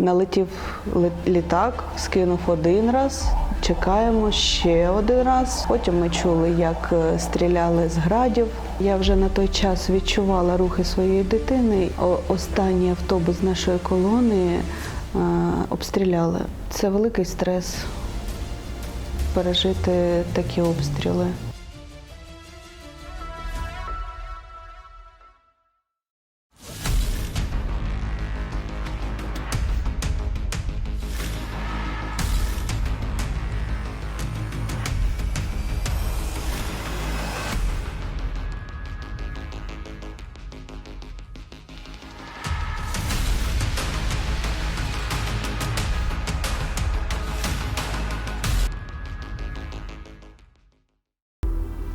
Налетів літак, скинув один раз. Чекаємо ще один раз. Потім ми чули, як е, стріляли з градів. Я вже на той час відчувала рухи своєї дитини. Останній автобус нашої колони е, обстріляли. Це великий стрес пережити такі обстріли.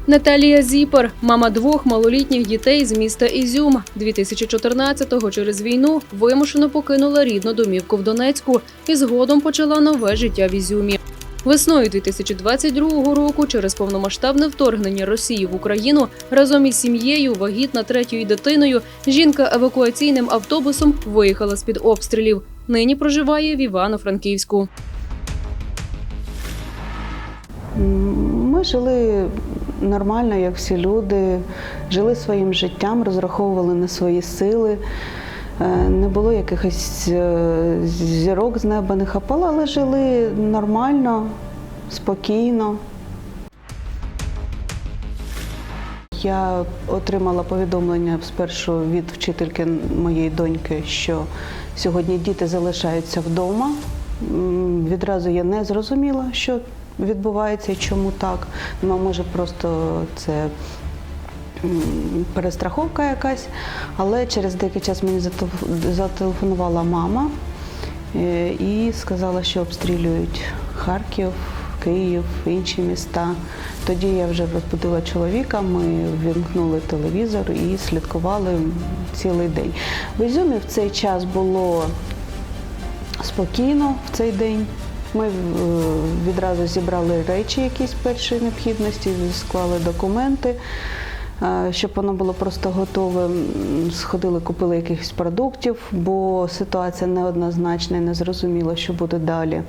Наталія Зіпер, мама двох малолітніх дітей з міста Ізюм. 2014-го через війну вимушено покинула рідну домівку в Донецьку і згодом почала нове життя в Ізюмі. Весною 2022 року, через повномасштабне вторгнення Росії в Україну, разом із сім'єю, вагітна третьою дитиною, жінка евакуаційним автобусом виїхала з під обстрілів. Нині проживає в Івано-Франківську. Ми жили нормально, як всі люди, жили своїм життям, розраховували на свої сили. Е, Не було якихось е, зірок з неба не хапало, але жили нормально, спокійно. Я отримала повідомлення спершу від вчительки моєї доньки, що сьогодні діти залишаються вдома. Відразу я не зрозуміла, що відбувається і чому так. Ну, може, просто це перестраховка якась. Але через деякий час мені зателефонувала мама е, і сказала, що обстрілюють Харків, Київ, інші міста. Тоді я вже розбудила чоловіка, ми ввімкнули телевізор і слідкували цілий день. В Ізюмі в цей час було спокійно в цей день. Ми е, відразу зібрали речі, якісь першої необхідності, склали документи, е, щоб воно було просто готове. Сходили, купили якихось продуктів, бо ситуація неоднозначна і не зрозуміло, що буде далі.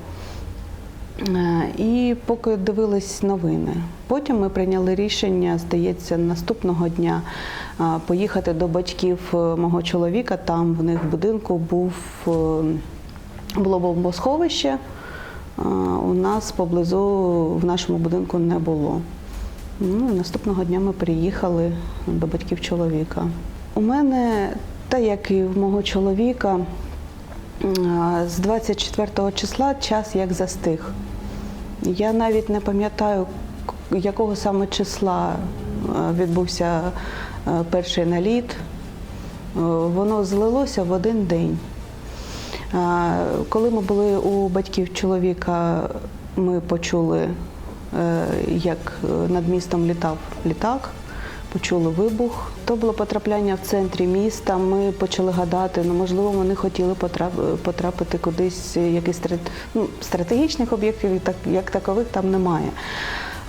Е, І поки дивились новини. Потім ми прийняли рішення, здається, наступного дня поїхати до батьків мого чоловіка. Там в них в будинку був було бомбосховище. У нас поблизу в нашому будинку не було. Ну, наступного дня ми приїхали до батьків чоловіка. У мене, та як і в мого чоловіка, з 24 числа час як застиг. Я навіть не пам'ятаю, якого саме числа е, відбувся е, перший наліт. Е, Воно злилося в один день. Коли ми були у батьків чоловіка, ми почули, е, як над містом літав літак, почули вибух. То було потрапляння в центрі міста. Ми почали гадати, ну можливо, вони хотіли потрапити кудись, е, якийсь ну, стратегічних об'єктів, як такових там немає.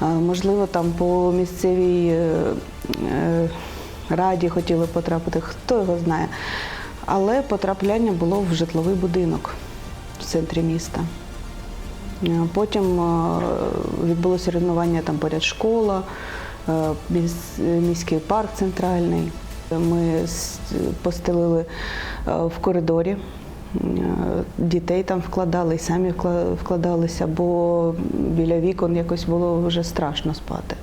Можливо, там по місцевій е, раді хотіли потрапити, хто його знає. Але потрапляння було в житловий будинок в центрі міста. Е, Потім е, відбулося руйнування там поряд школа, е, міський парк центральний. Ми постелили в коридорі. Дітей там вкладали, і самі вкладалися, бо біля вікон якось було вже страшно спати.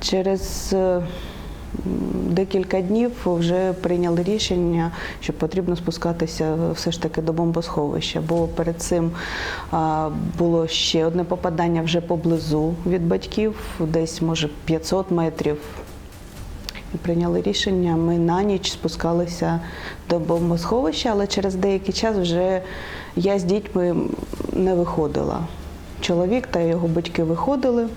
Через декілька днів вже прийняли рішення, що потрібно спускатися все ж таки до бомбосховища, бо перед цим було ще одне попадання вже поблизу від батьків, десь може 500 метрів. І прийняли рішення. Ми на ніч спускалися до бомбосховища, але через деякий час вже я з дітьми не виходила. Чоловік та його батьки виходили,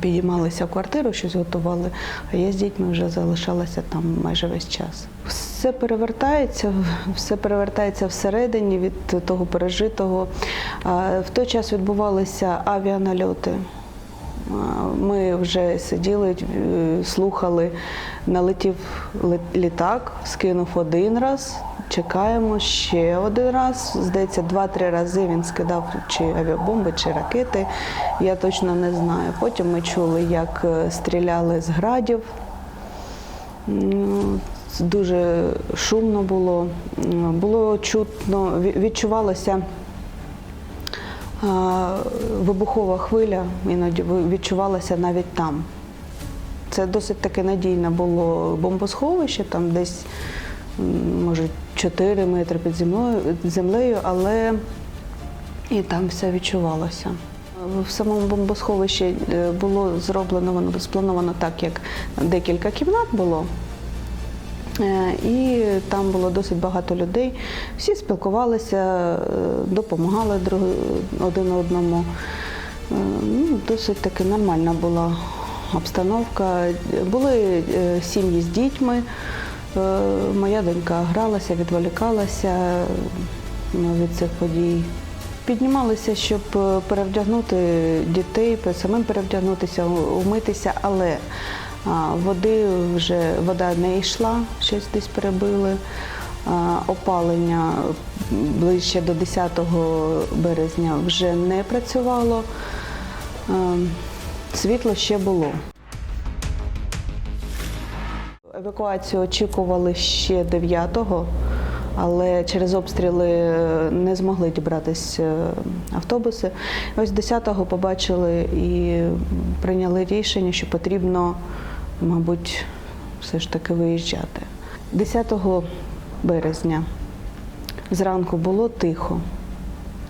підіймалися в квартиру, щось готували, а я з дітьми вже залишалася там майже весь час. Все перевертається, все перевертається всередині від того пережитого. В той час відбувалися авіанальоти. Ми вже сиділи, е, слухали, налетів літак, скинув один раз. Чекаємо ще один раз. Здається, два-три рази він скидав чи авіабомби, чи ракети. Я точно не знаю. Потім ми чули, як е, стріляли з градів. Ну, Дуже шумно було. Було чутно, ві- відчувалося вибухова хвиля, іноді відчувалася навіть там. Це досить таке надійне було бомбосховище, там десь, може, 4 метри під землею, але і там все відчувалося. В самому бомбосховищі е, було зроблено, воно сплановано так, як декілька кімнат було. Е, І там було досить багато людей. Всі спілкувалися, е, допомагали один одному. Ну, досить таки нормальна була обстановка. Були сім'ї з дітьми. Е, Моя донька гралася, відволікалася ну, від цих подій. Піднімалися, щоб е, перевдягнути дітей, самим перевдягнутися, умитися, але води вже вода не йшла, щось десь перебили. Опалення ближче до 10 березня вже не працювало. Світло ще було. Евакуацію очікували ще 9-го, але через обстріли е, не змогли дібратись е, автобуси. Ось 10-го побачили і прийняли рішення, що потрібно, мабуть, все ж таки виїжджати. 10 березня зранку було тихо.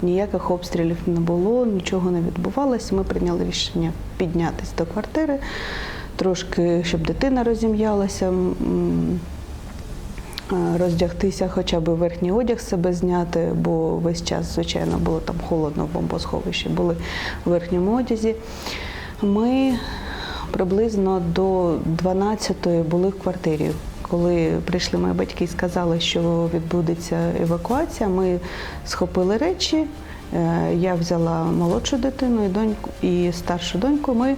Ніяких обстрілів не було, нічого не відбувалося. Ми прийняли рішення піднятися до квартири, трошки, щоб дитина розім'ялася, е, роздягтися, хоча б верхній одяг себе зняти, бо весь час, звичайно, було там холодно в бомбосховищі, були в верхньому одязі. Ми приблизно до 12-ї були в квартирі. Коли прийшли мої батьки і сказали, що відбудеться евакуація, ми схопили речі. Е, Я взяла молодшу дитину і доньку і старшу доньку. Ми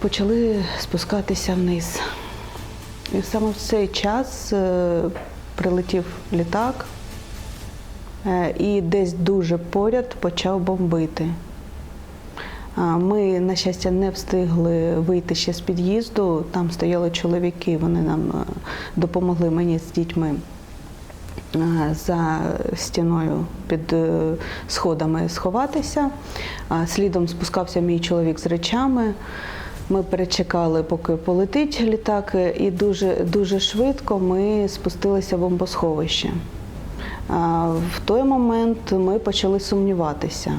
почали спускатися вниз. І саме в цей час е, прилетів літак, е, і десь дуже поряд почав бомбити. Ми, на щастя, не встигли вийти ще з під'їзду. Там стояли чоловіки, вони нам е, допомогли мені з дітьми за стіною під е, сходами сховатися. Слідом спускався мій чоловік з речами. Ми перечекали, поки полетить літак, і дуже, дуже швидко ми спустилися в бомбосховище. В той момент ми почали сумніватися.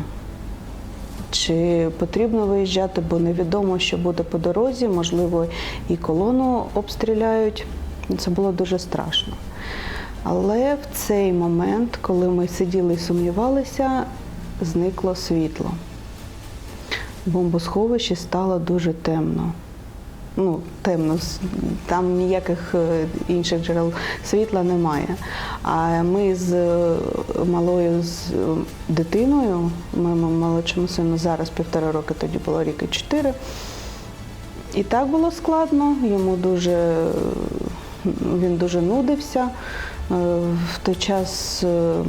Чи потрібно виїжджати, бо невідомо, що буде по дорозі, можливо, і колону обстріляють. Це було дуже страшно. Але в цей момент, коли ми сиділи і сумнівалися, зникло світло. В бомбосховищі стало дуже темно. Ну, темно, там ніяких е, інших джерел світла немає. А ми з е, малою з е, дитиною, моєму молодшому сину зараз півтора роки, тоді було рік і чотири. І так було складно, йому дуже він дуже нудився. Е, В той час е,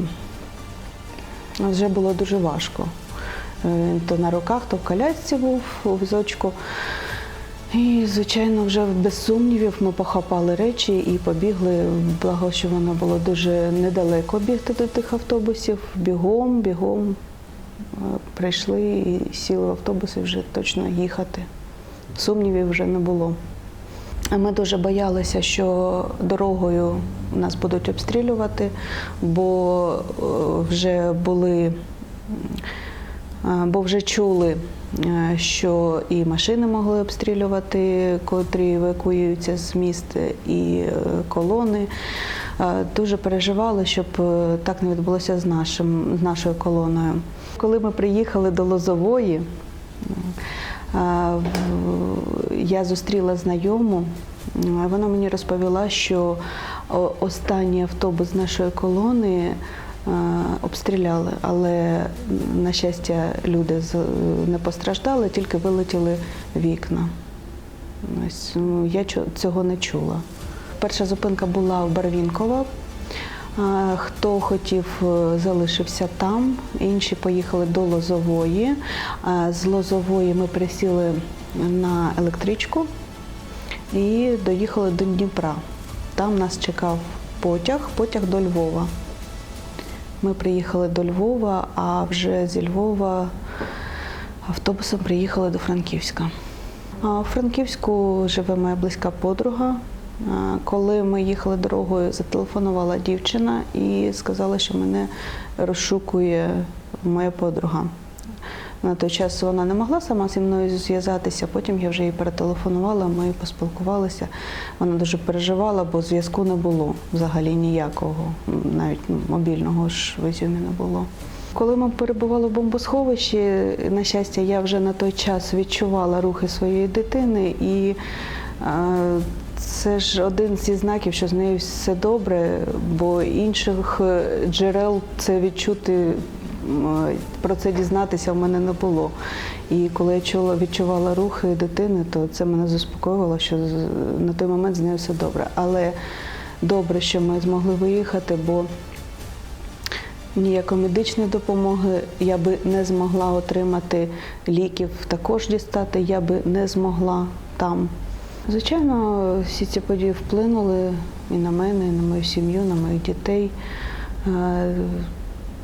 вже було дуже важко. Е, Він то на руках, то в колясці був у візочку. І, звичайно, вже без сумнівів ми похапали речі і побігли. Благо, що воно було дуже недалеко бігти до тих автобусів. Бігом, бігом прийшли і сіли в автобус і вже точно їхати. Сумнівів вже не було. Ми дуже боялися, що дорогою нас будуть обстрілювати, бо е, вже були, е, бо вже чули, е, що і машини могли обстрілювати, котрі евакуюються з міст, і колони. Дуже переживали, щоб так не відбулося з, нашим, з нашою колоною. Коли ми приїхали до Лозової, Я зустріла знайому. Вона мені розповіла, що останній автобус нашої колони обстріляли, але на щастя люди не постраждали, тільки вилетіли вікна. Ось ну, я цього не чула. Перша зупинка була в Барвінково А, Хто хотів, е, залишився там, інші поїхали до Лозової. З Лозової ми присіли на електричку і доїхали до Дніпра. Там нас чекав потяг, потяг до Львова. Ми приїхали до Львова, а вже зі Львова автобусом приїхали до Франківська. А У Франківську живе моя близька подруга. Коли ми їхали дорогою, зателефонувала дівчина і сказала, що мене розшукує моя подруга. На той час вона не могла сама зі мною зв'язатися. Потім я вже їй перетелефонувала, ми поспілкувалися. Вона дуже переживала, бо зв'язку не було взагалі ніякого, навіть ну, мобільного ж в Ізюмі не було. Коли ми перебували в бомбосховищі, на щастя, я вже на той час відчувала рухи своєї дитини, і е, це ж один зі знаків, що з нею все добре, бо інших е, джерел це відчути, про це дізнатися в мене не було. І коли я чула, відчувала рухи дитини, то це мене заспокоювало, що на той момент з нею все добре. Але добре, що ми змогли виїхати, бо ніякої медичної допомоги я би не змогла отримати ліків, також дістати я би не змогла там. Звичайно, всі ці події вплинули і на мене, і на мою сім'ю, на моїх дітей. Е,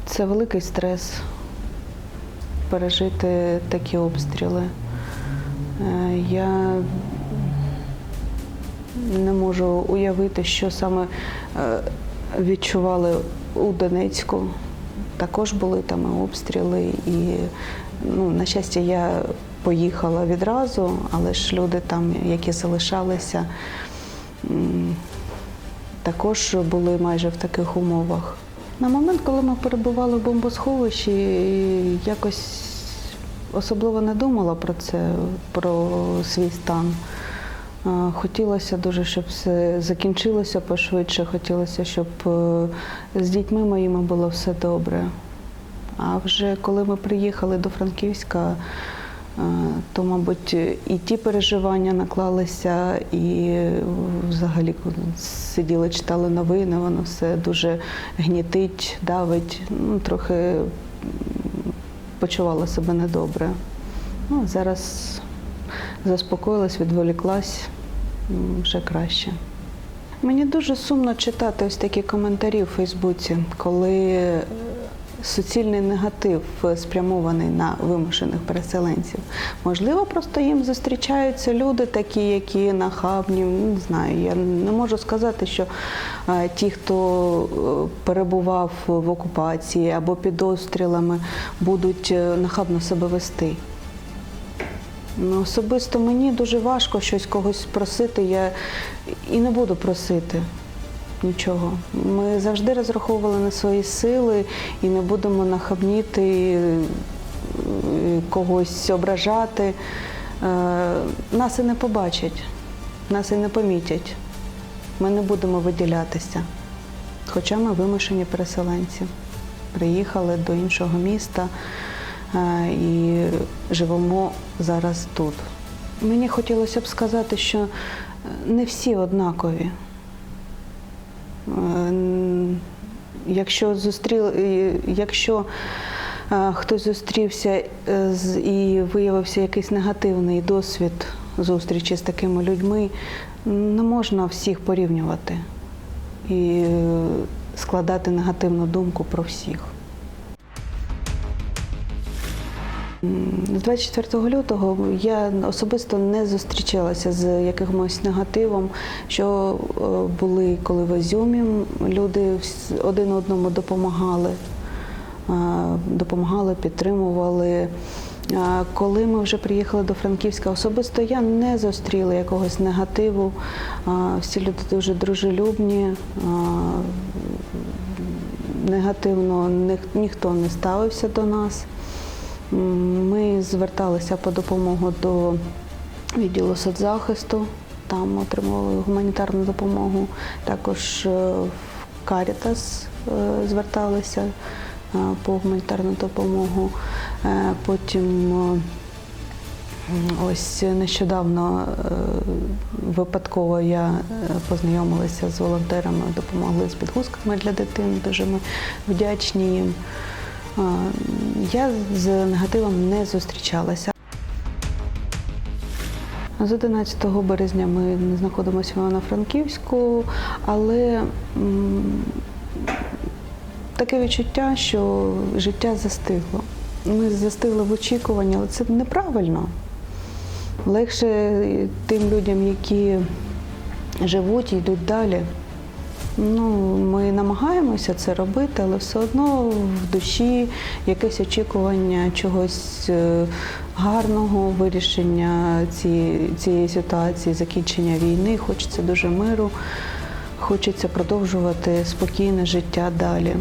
Це великий стрес пережити такі обстріли. Е, Я не можу уявити, що саме е, відчували у Донецьку. Також були там обстріли, і ну, на щастя, я поїхала відразу, але ж люди там, які залишалися, також були майже в таких умовах. На момент, коли ми перебували в бомбосховищі, якось особливо не думала про це, про свій стан. Хотілося дуже, щоб все закінчилося пошвидше. Хотілося, щоб е, з дітьми моїми було все добре. А вже коли ми приїхали до Франківська, то, мабуть, і ті переживання наклалися, і взагалі сиділи, читали новини, воно все дуже гнітить, давить. Ну, трохи почувала себе недобре. Ну, зараз заспокоїлась, відволіклась, вже краще. Мені дуже сумно читати ось такі коментарі у Фейсбуці, коли суцільний негатив е, спрямований на вимушених переселенців. Можливо, просто їм зустрічаються люди такі, які нахабні. ну, Не знаю, я не можу сказати, що е, ті, хто е, перебував в окупації або під обстрілами, будуть нахабно себе вести. Ну, особисто мені дуже важко щось когось просити. Я і не буду просити нічого. Ми завжди розраховували на свої сили і не будемо нахабніти, е, когось ображати. Е, Нас і не побачать, нас і не помітять. Ми не будемо виділятися. Хоча ми вимушені переселенці. Приїхали до іншого міста е, і живемо зараз тут. Мені хотілося б сказати, що не всі однакові. Е, Якщо зустріли, е, якщо е, хтось зустрівся і виявився якийсь негативний досвід зустрічі з такими людьми, не можна всіх порівнювати і складати негативну думку про всіх. З 24 лютого я особисто не зустрічалася з якимось негативом, що е, були коли в Ізюмі, люди один одному допомагали, е, допомагали, підтримували. Е, Коли ми вже приїхали до Франківська, особисто я не зустріла якогось негативу. Всі люди дуже дружелюбні, негативно ніх- ніхто не ставився до нас. Ми зверталися по допомогу до відділу соцзахисту, там отримували гуманітарну допомогу. Також е, в Карітас е, зверталися е, по гуманітарну допомогу. Потім Ось нещодавно випадково я познайомилася з волонтерами, допомогли з підгузками для дитини. Дуже ми вдячні їм. Я з негативом не зустрічалася. З 11 березня ми знаходимося в Івано-Франківську, але таке відчуття, що життя застигло. Ми застигли в очікуванні, але це неправильно. Легше тим людям, які живуть і йдуть далі. Ну, ми намагаємося це робити, але все одно в душі якесь очікування чогось е, гарного, вирішення цієї, цієї ситуації, закінчення війни. Хочеться дуже миру, хочеться продовжувати спокійне життя далі.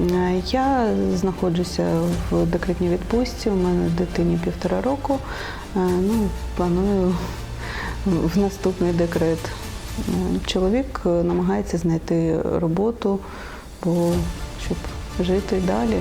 Е, Я знаходжуся в декретній відпустці, у мене дитині півтора року. Е, Ну, планую в наступний декрет. Чоловік е, намагається знайти роботу, бо щоб жити далі.